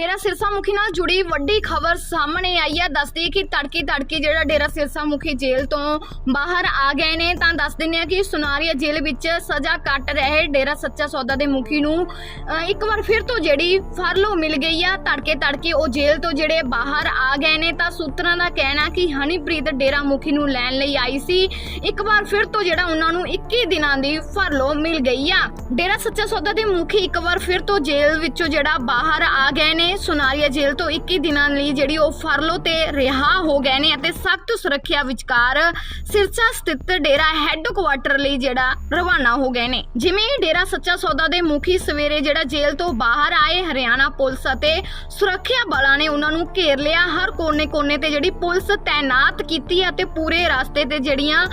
ਡੇਰਾ ਸਿਰਸਾ ਮੁਖੀ ਨਾਲ ਜੁੜੀ ਵੱਡੀ ਖਬਰ ਸਾਹਮਣੇ ਆਈ ਹੈ। ਦੱਸਦੀ ਹੈ ਕਿ ਤੜਕੀ ਤੜਕੀ ਜਿਹੜਾ ਡੇਰਾ ਸਿਰਸਾ ਮੁਖੀ ਜੇਲ੍ਹ ਤੋਂ ਬਾਹਰ ਆ ਗਏ ਨੇ। ਤਾਂ ਦੱਸ ਦਿੰਦੇ ਆ ਕਿ ਸੁਨਾਰੀਆ ਜੇਲ੍ਹ ਵਿੱਚ ਸਜ਼ਾ ਕੱਟ ਰਹੇ ਡੇਰਾ ਸੱਚਾ ਸੌਦਾ ਦੇ ਮੁਖੀ ਨੂੰ ਇੱਕ ਵਾਰ ਫਿਰ ਤੋਂ ਜਿਹੜੀ ਫਰਲੋ ਮਿਲ ਗਈ ਆ। ਤੜਕੇ ਤੜਕੇ ਉਹ ਜੇਲ੍ਹ ਤੋਂ ਜਿਹੜੇ ਬਾਹਰ ਆ ਗਏ ਨੇ। ਤਾਂ ਸੂਤਰਾਂ ਦਾ ਕਹਿਣਾ ਕਿ ਹਨੀਪ੍ਰੀਤ ਡੇਰਾ ਮੁਖੀ ਨੂੰ ਲੈਣ ਲਈ ਆਈ ਸੀ। ਇੱਕ ਵਾਰ ਫਿਰ ਤੋਂ ਜਿਹੜਾ ਉਹਨਾਂ ਨੂੰ 21 ਦਿਨਾਂ ਦੀ ਫਰਲੋ ਮਿਲ ਗਈ ਆ। ਡੇਰਾ ਸੱਚਾ ਸੌਦਾ ਦੇ ਮੁਖੀ ਇੱਕ ਵਾਰ ਫਿਰ ਤੋਂ ਜੇਲ੍ਹ ਵਿੱਚੋਂ ਜਿਹੜਾ ਬਾਹਰ ਆ ਗਏ ਨੇ। ਸੁਨਾਰੀਆ ਜੇਲ੍ਹ ਤੋਂ 21 ਦਿਨਾਂ ਲਈ ਜਿਹੜੀ ਉਹ ਫਰਲੋ ਤੇ ਰਿਹਾ ਹੋ ਗਏ ਨੇ ਅਤੇ ਸਖਤ ਸੁਰੱਖਿਆ ਵਿਚਕਾਰ ਸਿਰਸਾ ਸਥਿਤ ਡੇਰਾ ਹੈੱਡਕੁਆਟਰ ਲਈ ਜਿਹੜਾ ਰਵਾਨਾ ਹੋ ਗਏ ਨੇ। ਜਿਵੇਂ ਹੀ ਡੇਰਾ ਸੱਚਾ ਸੌਦਾ ਦੇ ਮੁਖੀ ਸਵੇਰੇ ਜਿਹੜਾ ਜੇਲ੍ਹ ਤੋਂ ਬਾਹਰ ਆਏ, ਹਰਿਆਣਾ ਪੁਲਿਸ ਅਤੇ ਸੁਰੱਖਿਆ ਬਲਾਂ ਨੇ ਉਹਨਾਂ ਨੂੰ ਘੇਰ ਲਿਆ। ਹਰ ਕੋਨੇ-ਕੋਨੇ ਤੇ ਜਿਹੜੀ ਪੁਲਿਸ ਤਾਇਨਾਤ ਕੀਤੀ ਅਤੇ ਪੂਰੇ ਰਸਤੇ ਤੇ ਜਿਹੜੀਆਂ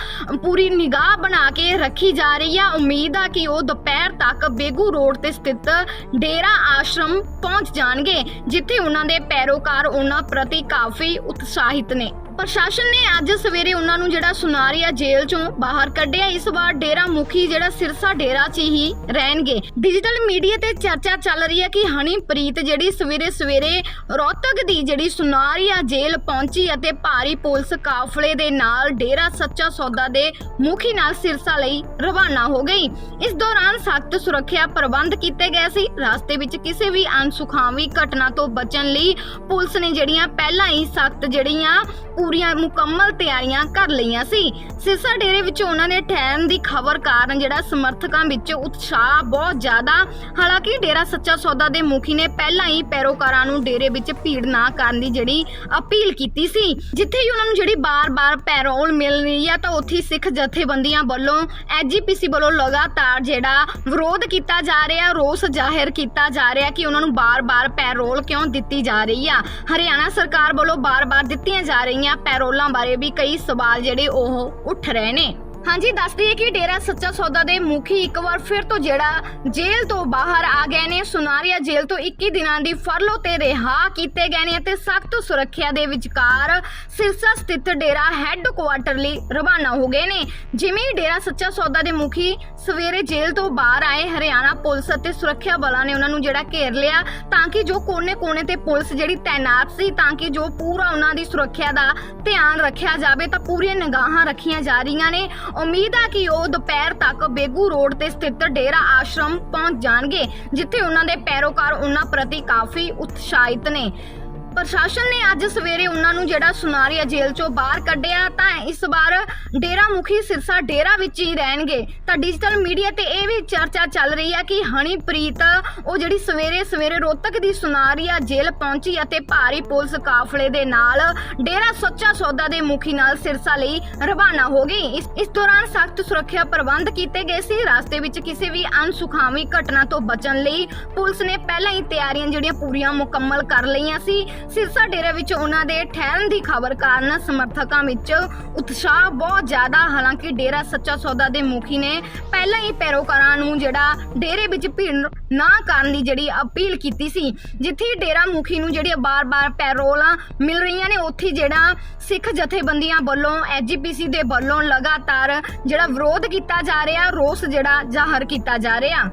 ਪੂਰੀ ਨਿਗਾਹ ਬਣਾ ਕੇ ਰੱਖੀ ਜਾ ਰਹੀ ਆ। ਉਮੀਦ ਆ ਕਿ ਉਹ ਦੁਪਹਿਰ ਤੱਕ ਬੇਗੂ ਰੋਡ ਤੇ ਸਥਿਤ ਡੇਰਾ ਆਸ਼ਰਮ ਪਹੁੰਚ ਜਾਣਗੇ। ਜਿੱਥੇ ਉਹਨਾਂ ਦੇ ਪੈਰੋਕਾਰ ਉਹਨਾਂ ਪ੍ਰਤੀ ਕਾਫੀ ਉਤਸ਼ਾਹਿਤ ਨੇ। ਪ੍ਰਸ਼ਾਸਨ ਨੇ ਅੱਜ ਸਵੇਰੇ ਉਹਨਾਂ ਨੂੰ ਜਿਹੜਾ ਸੁਨਾਰੀਆ ਜੇਲ੍ਹ ਚੋਂ ਬਾਹਰ ਕੱਢਿਆ, ਇਸ ਵਾਰ ਡੇਰਾ ਮੁਖੀ ਜਿਹੜਾ ਸਿਰਸਾ ਡੇਰਾ 'ਚ ਹੀ ਰਹਿਣਗੇ। ਡਿਜੀਟਲ ਮੀਡੀਆ ਤੇ ਚਰਚਾ ਚੱਲ ਰਹੀ ਹੈ ਕਿ ਹਨੀਪ੍ਰੀਤ ਜਿਹੜੀ ਸਵੇਰੇ ਸਵੇਰੇ ਰੋਹਤਕ ਦੀ ਜਿਹੜੀ ਸੁਨਾਰੀਆ ਜੇਲ੍ਹ ਪਹੁੰਚੀ ਅਤੇ ਭਾਰੀ ਪੁਲਿਸ ਕਾਫਲੇ ਦੇ ਨਾਲ ਡੇਰਾ ਸੱਚਾ ਸੌਦਾ ਦੇ ਮੁਖੀ ਨਾਲ ਸਿਰਸਾ ਲਈ ਰਵਾਨਾ ਹੋ ਗਈ। ਇਸ ਦੌਰਾਨ ਸਖਤ ਸੁਰੱਖਿਆ ਪ੍ਰਬੰਧ ਕੀਤੇ ਗਏ ਸੀ। ਰਸਤੇ ਵਿੱਚ ਕਿਸੇ ਵੀ ਅਨਸੁਖਾਵੀ ਘਟਨਾ ਤੋਂ ਬਚਣ ਲਈ ਪੁਲਿਸ ਨੇ ਜਿਹੜੀਆਂ ਪਹਿਲਾਂ ਹੀ ਸਖਤ ਜਿਹੜੀਆਂ ਪੂਰੀਆਂ ਮੁਕੰਮਲ ਤਿਆਰੀਆਂ ਕਰ ਲਈਆਂ ਸੀ। ਸਿਰਸਾ ਡੇਰੇ ਵਿੱਚ ਉਹਨਾਂ ਦੇ ਠਹਿਰਨ ਦੀ ਖਬਰ ਕਾਰਨ ਜਿਹੜਾ ਸਮਰਥਕਾਂ ਵਿੱਚ ਉਤਸ਼ਾਹ ਬਹੁਤ ਜ਼ਿਆਦਾ। ਹਾਲਾਂਕਿ ਡੇਰਾ ਸੱਚਾ ਸੌਦਾ ਦੇ ਮੁਖੀ ਨੇ ਪਹਿਲਾਂ ਹੀ ਪੈਰੋਕਾਰਾਂ ਨੂੰ ਡੇਰੇ ਵਿੱਚ ਭੀੜ ਨਾ ਕਰਨ ਦੀ ਜਿਹੜੀ ਅਪੀਲ ਕੀਤੀ ਸੀ। ਜਿੱਥੇ ਹੀ ਉਹਨਾਂ ਨੂੰ ਜਿਹੜੀ ਬਾਰ-ਬਾਰ ਪੈਰੋਲ ਮਿਲ ਰਹੀ ਹੈ ਤਾਂ ਉੱਥੇ ਸਿੱਖ ਜਥੇਬੰਦੀਆਂ ਵੱਲੋਂ ਐਜੀਪੀਸੀ ਵੱਲੋਂ ਲਗਾਤਾਰ ਜਿਹੜਾ ਵਿਰੋਧ ਕੀਤਾ ਜਾ ਰਿਹਾ, ਰੋਸ ਜ਼ਾਹਿਰ ਕੀਤਾ ਜਾ ਰਿਹਾ ਕਿ ਉਹਨਾਂ ਨੂੰ ਬਾਰ-ਬਾਰ ਪੈਰੋਲ ਕਿਉਂ ਦਿੱਤੀ ਜਾ ਰਹੀ ਆ। ਹਰਿਆਣਾ ਸਰਕਾਰ ਵੱਲੋਂ ਬਾਰ-ਬਾਰ ਦਿੱਤੀਆਂ ਜਾ ਰਹੀਆਂ ਪੈਰੋਲਾਂ ਬਾਰੇ ਵੀ ਕਈ ਸਵਾਲ ਜਿਹੜੇ ਉਹ ਉੱਠ ਰਹੇ ਨੇ। ਹਾਂਜੀ ਦੱਸਦੀ ਹੈ ਕਿ ਡੇਰਾ ਸੱਚਾ ਸੌਦਾ ਦੇ ਮੁਖੀ ਇੱਕ ਵਾਰ ਫਿਰ ਤੋਂ ਜਿਹੜਾ ਜੇਲ੍ਹ ਤੋਂ ਬਾਹਰ ਆ ਗਏ ਨੇ। ਸੁਨਾਰੀਆ ਜੇਲ੍ਹ ਤੋਂ 21 ਦਿਨਾਂ ਦੀ ਫਰਲੋ ਤੇ ਰਿਹਾ ਕੀਤੇ ਗਏ ਨੇ ਅਤੇ ਸਖਤ ਸੁਰੱਖਿਆ ਦੇ ਵਿਚਕਾਰ ਸਿਰਸਾ ਸਥਿਤ ਡੇਰਾ ਹੈੱਡਕੁਆਟਰ ਲਈ ਰਵਾਨਾ ਹੋ ਗਏ ਨੇ। ਜਿਵੇਂ ਹੀ ਡੇਰਾ ਸੱਚਾ ਸੌਦਾ ਦੇ ਮੁਖੀ ਸਵੇਰੇ ਜੇਲ੍ਹ ਤੋਂ ਬਾਹਰ ਆਏ ਹਰਿਆਣਾ ਪੁਲਿਸ ਅਤੇ ਸੁਰੱਖਿਆ ਬਲਾਂ ਨੇ ਉਹਨਾਂ ਨੂੰ ਜਿਹੜਾ ਘੇਰ ਲਿਆ ਤਾਂ ਕਿ ਜੋ ਕੋਨੇ-ਕੋਨੇ ਤੇ ਪੁਲਿਸ ਜਿਹੜੀ ਤਾਇਨਾਤ ਸੀ, ਤਾਂ ਕਿ ਜੋ ਪੂਰਾ ਉਹਨਾਂ ਦੀ ਸੁਰੱਖਿਆ ਦਾ ਧਿਆਨ ਰੱਖਿਆ ਜਾਵੇ, ਤਾਂ ਪੂਰੀਆਂ ਨਿਗਾਹਾਂ ਰੱਖੀਆਂ ਜਾ ਰਹੀਆਂ ਨੇ। ਉਮੀਦ ਆ ਕਿ ਉਹ ਦੁਪਹਿਰ ਤੱਕ ਬੇਗੂ ਰੋਡ ਤੇ ਸਥਿਤ ਡੇਰਾ ਆਸ਼ਰਮ ਪਹੁੰਚ ਜਾਣਗੇ, ਜਿੱਥੇ ਉਹਨਾਂ ਦੇ ਪੈਰੋਕਾਰ ਉਹਨਾਂ ਪ੍ਰਤੀ ਕਾਫੀ ਉਤਸ਼ਾਹਿਤ ਨੇ। ਪ੍ਰਸ਼ਾਸਨ ਨੇ ਅੱਜ ਸਵੇਰੇ ਉਹਨਾਂ ਨੂੰ ਜਿਹੜਾ ਸੁਨਾਰੀਆ ਜੇਲ੍ਹ ਚੋਂ ਬਾਹਰ ਕੱਢਿਆ, ਤਾਂ ਇਸ ਵਾਰ ਡੇਰਾ ਮੁਖੀ ਸਿਰਸਾ ਡੇਰਾ ਵਿੱਚ ਹੀ ਰਹਿਣਗੇ। ਤਾਂ ਡਿਜੀਟਲ ਮੀਡੀਆ ਤੇ ਇਹ ਵੀ ਚਰਚਾ ਚੱਲ ਰਹੀ ਹੈ ਕਿ ਹਨੀਪ੍ਰੀਤ, ਉਹ ਜਿਹੜੀ ਸਵੇਰੇ ਸਵੇਰੇ ਰੋਹਤਕ ਦੀ ਸੁਨਾਰੀਆ ਜੇਲ੍ਹ ਪਹੁੰਚੀ ਅਤੇ ਭਾਰੀ ਪੁਲਿਸ ਕਾਫਲੇ ਦੇ ਨਾਲ ਡੇਰਾ ਸੱਚਾ ਸੌਦਾ ਦੇ ਮੁਖੀ ਨਾਲ ਸਿਰਸਾ ਲਈ ਰਵਾਨਾ ਹੋ ਗਈ। ਇਸ ਇਸ ਦੌਰਾਨ ਸਖਤ ਸੁਰੱਖਿਆ ਪ੍ਰਬੰਧ ਕੀਤੇ ਗਏ ਸੀ। ਰਸਤੇ ਵਿੱਚ ਕਿਸੇ ਵੀ ਅਨਸੁਖਾਵੀ ਘਟਨਾ ਤੋਂ ਬਚਣ ਲਈ ਪੁਲਿਸ ਨੇ ਪਹਿਲਾਂ ਹੀ ਤਿਆਰੀਆਂ ਜਿਹੜੀਆਂ ਪੂਰੀਆਂ ਮੁਕੰਮਲ ਕਰ ਲਈਆਂ ਸੀ। ਸਿਰਸਾ ਡੇਰੇ ਵਿੱਚ ਉਹਨਾਂ ਦੇ ਠਹਿਰਨ ਦੀ ਖਬਰ ਕਾਰਨ ਸਮਰਥਕਾਂ ਵਿੱਚ ਉਤਸ਼ਾਹ ਬਹੁਤ ਜ਼ਿਆਦਾ। ਹਾਲਾਂਕਿ ਡੇਰਾ ਸੱਚਾ ਸੌਦਾ ਦੇ ਮੁਖੀ ਨੇ ਪਹਿਲਾਂ ਹੀ ਪੈਰੋਕਾਰਾਂ ਨੂੰ ਜਿਹੜਾ ਡੇਰੇ ਵਿੱਚ ਭੀੜ ਨਾ ਕਰਨ ਦੀ ਜਿਹੜੀ ਅਪੀਲ ਕੀਤੀ ਸੀ, ਜਿੱਥੇ ਡੇਰਾ ਮੁਖੀ ਨੂੰ ਜਿਹੜੀ ਬਾਰ-ਬਾਰ ਪੈਰੋਲਾਂ ਮਿਲ ਰਹੀਆਂ ਨੇ, ਉੱਥੇ ਜਿਹੜਾ ਸਿੱਖ ਜਥੇਬੰਦੀਆਂ ਵੱਲੋਂ ਐਜੀਪੀਸੀ ਦੇ ਵੱਲੋਂ ਲਗਾਤਾਰ ਜਿਹੜਾ ਵਿਰੋਧ ਕੀਤਾ ਜਾ ਰਿਹਾ, ਰੋਸ ਜਿਹੜਾ ਜ਼ਾਹਰ ਕੀਤਾ ਜਾ ਰਿਹਾ।